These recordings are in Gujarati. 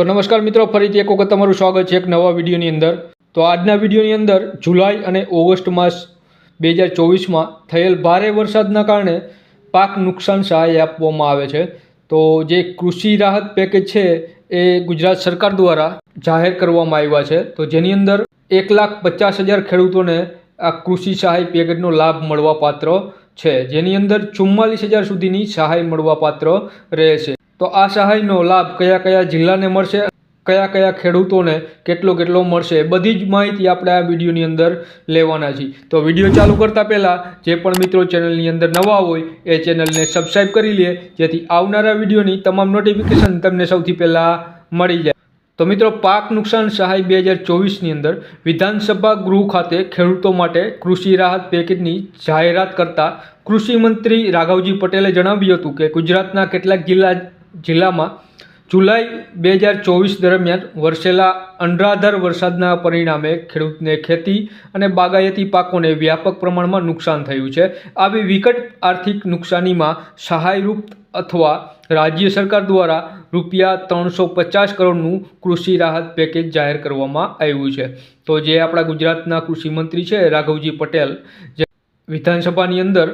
તો નમસ્કાર મિત્રો, ફરીથી એક વખત તમારું સ્વાગત છે એક નવા વિડીયોની અંદર. તો આજના વિડીયોની અંદર જુલાઈ અને ઓગસ્ટ માસ બે હજાર ચોવીસમાં થયેલ ભારે વરસાદના કારણે પાક નુકસાન સહાય આપવામાં આવે છે. તો જે કૃષિ રાહત પેકેજ છે એ ગુજરાત સરકાર દ્વારા જાહેર કરવામાં આવ્યા છે. તો જેની અંદર એક લાખ પચાસ હજાર ખેડૂતોને આ કૃષિ સહાય પેકેજનો લાભ મળવા પાત્ર છે. જેની અંદર ચુમ્માલીસ હજાર સુધીની સહાય મળવા પાત્ર રહેશે. તો આ સહાયનો લાભ કયા કયા જિલ્લાને મળશે, કયા કયા ખેડૂતોને કેટલો કેટલો મળશે, બધી જ માહિતી આપણે આ વિડીયોની અંદર લેવાના છીએ. તો વીડિયો ચાલુ કરતાં પહેલાં જે પણ મિત્રો ચેનલની અંદર નવા હોય, એ ચેનલને સબસ્ક્રાઈબ કરી લે, જેથી આવનારા વિડીયોની તમામ નોટિફિકેશન તમને સૌથી પહેલાં મળી જાય. તો મિત્રો, પાક નુકસાન સહાય બે હજાર ચોવીસની અંદર વિધાનસભા ગૃહ ખાતે ખેડૂતો માટે કૃષિ રાહત પેકેજની જાહેરાત કરતાં કૃષિ મંત્રી રાઘવજી પટેલે જણાવ્યું હતું કે ગુજરાતના કેટલાક જિલ્લા જિલ્લામાં જુલાઈ બે હજાર ચોવીસ દરમિયાન વરસેલા અનરાધાર વરસાદના પરિણામે ખેડૂતને ખેતી અને બાગાયતી પાકોને વ્યાપક પ્રમાણમાં નુકસાન થયું છે. આવી વિકટ આર્થિક નુકસાનીમાં સહાયરૂપ અથવા રાજ્ય સરકાર દ્વારા રૂપિયા ત્રણસો પચાસ કરોડનું કૃષિ રાહત પેકેજ જાહેર કરવામાં આવ્યું છે. તો જે આપણા ગુજરાતના કૃષિ મંત્રી છે રાઘવજી પટેલ, જે વિધાનસભાની અંદર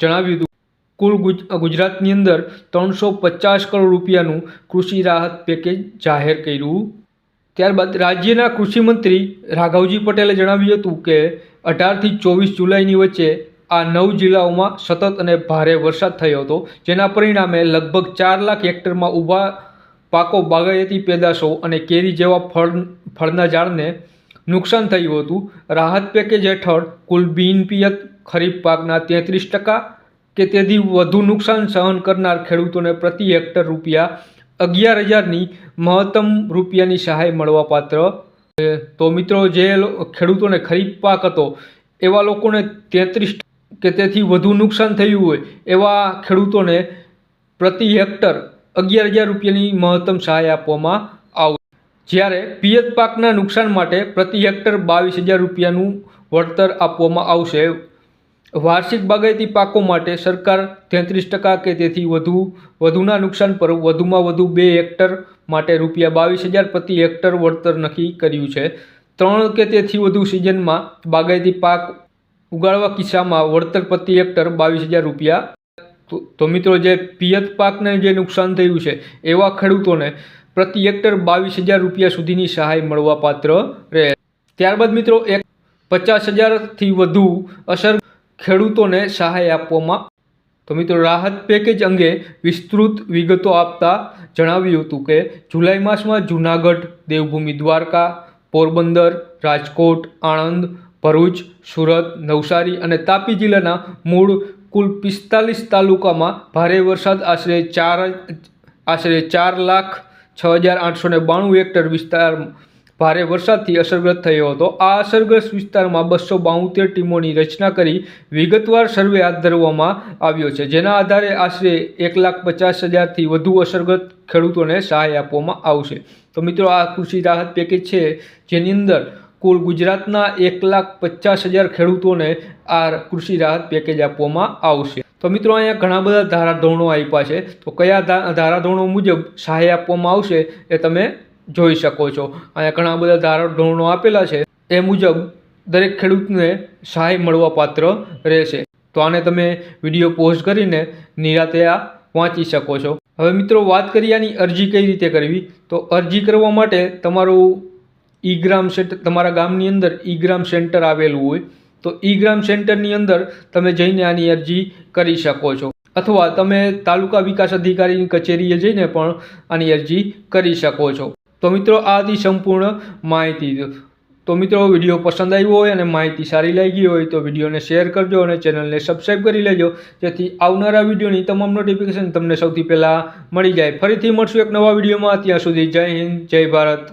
જણાવ્યું હતું. કુલ ગુજ- ગુજરાતની અંદર ત્રણસો પચાસ કરોડ રૂપિયાનું કૃષિ રાહત પેકેજ જાહેર કર્યું. ત્યારબાદ રાજ્યના કૃષિમંત્રી રાઘવજી પટેલે જણાવ્યું હતું કે અઢારથી ચોવીસ જુલાઈની વચ્ચે આ નવ જિલ્લાઓમાં સતત અને ભારે વરસાદ થયો હતો, જેના પરિણામે લગભગ ચાર લાખ હેક્ટરમાં ઊભા પાકો બાગાયતી પેદાશો અને કેરી જેવા ફળ, ફળના ઝાડને નુકસાન થયું હતું. રાહત પેકેજ હેઠળ કુલ બિનપિયત ખરીફ પાકના તેત્રીસ ટકા કે તેથી વધુ નુકસાન સહન કરનાર ખેડૂતોને પ્રતિ હેક્ટર રૂપિયા અગિયાર હજારની મહત્તમ રૂપિયાની સહાય મળવાપાત્ર તો મિત્રો, જે ખેડૂતોને ખરીફ પાક હતો, એવા લોકોને તેત્રીસ કે તેથી વધુ નુકસાન થયું હોય, એવા ખેડૂતોને પ્રતિ હેક્ટર અગિયાર હજાર રૂપિયાની મહત્તમ સહાય આપવામાં આવશે જ્યારે પિયત પાકના નુકસાન માટે પ્રતિ હેક્ટર બાવીસ હજાર રૂપિયાનું વળતર આપવામાં આવશે. વાર્ષિક બાગાયતી પાકો માટે સરકાર તેત્રીસ ટકા કે તેથી વધુ, વધુના નુકસાન પર વધુમાં વધુ બે હેક્ટર માટે રૂપિયા બાવીસ હજાર પ્રતિ હેક્ટર વળતર નક્કી કર્યું છે. ત્રણ કે તેથી વધુ સિઝનમાં બાગાયતી પાક ઉગાડવા કિસ્સામાં વળતર પ્રતિ હેક્ટર બાવીસ હજાર રૂપિયા. તો- મિત્રો જે પિયત પાકને જે નુકસાન થયું છે, એવા ખેડૂતોને પ્રતિ હેક્ટર બાવીસ હજાર રૂપિયા સુધીની સહાય મળવા પાત્ર રહે. ત્યારબાદ મિત્રો એક પચાસ હજારથી વધુ અસર ખેડૂતોને સહાય આપવામાં તો મિત્રો રાહત પેકેજ અંગે વિસ્તૃત વિગતો આપતા જણાવ્યું હતું કે જુલાઈ માસમાં જૂનાગઢ, દેવભૂમિ દ્વારકા, પોરબંદર, રાજકોટ, આણંદ, ભરૂચ, સુરત, નવસારી અને તાપી જિલ્લાના મૂળ કુલ પિસ્તાલીસ તાલુકામાં ભારે વરસાદ આશરે ચાર આશરે ચાર લાખ છ હજાર આઠસો બાણું હેક્ટર વિસ્તાર ભારે વરસાદથી અસરગ્રસ્ત થયો હતો. આ અસરગ્રસ્ત વિસ્તારમાં બસો બાઉતેર ટીમોની રચના કરી વિગતવાર સર્વે હાથ ધરવામાં આવ્યો છે, જેના આધારે આશરે એક લાખ પચાસ હજારથી વધુ અસરગ્રસ્ત ખેડૂતોને સહાય આપવામાં આવશે. તો મિત્રો, આ કૃષિ રાહત પેકેજ છે, જેની અંદર કુલ ગુજરાતના એક લાખ પચાસ હજાર ખેડૂતોને આ કૃષિ રાહત પેકેજ આપવામાં આવશે. તો મિત્રો, અહીંયા ઘણા બધા ધારાધોરણો આપ્યા છે. તો કયા ધારાધોરણો મુજબ સહાય આપવામાં આવશે એ તમે જોઈ શકો છો. અને ઘણા બધા ધારાધોરણો આપેલા છે. એ મુજબ દરેક ખેડૂતને સહાય મળવા પાત્ર રહેશે. તો આને તમે વીડિયો પોઝ કરીને નિરાતે આ વાંચી શકો છો. હવે મિત્રો વાત કરીએ આની અરજી કઈ રીતે કરવી? તો અરજી કરવા માટે તમારું ઈ ગ્રામ સેન્ટર તમારા ગામની અંદર ઈ ગ્રામ સેન્ટર આવેલું હોય. તો ઈ ગ્રામ સેન્ટરની અંદર તમે જઈને આની અરજી કરી શકો છો. અથવા તમે તાલુકા વિકાસ અધિકારીની કચેરીએ જઈને પણ આની અરજી કરી શકો છો. તો મિત્રો, આ હતી સંપૂર્ણ માહિતી. તો મિત્રો, વીડિયો પસંદ આવ્યો હોય અને માહિતી સારી લાગી હોય તો વિડીયોને શેર કરજો અને ચેનલને સબસ્ક્રાઈબ કરી લેજો. જેથી આવનારા વિડીયોની તમામ નોટિફિકેશન તમને સૌથી પહેલાં મળી જાય. ફરીથી મળશું એક નવા વિડીયોમાં. ત્યાં સુધી જય હિન્દ, જય ભારત.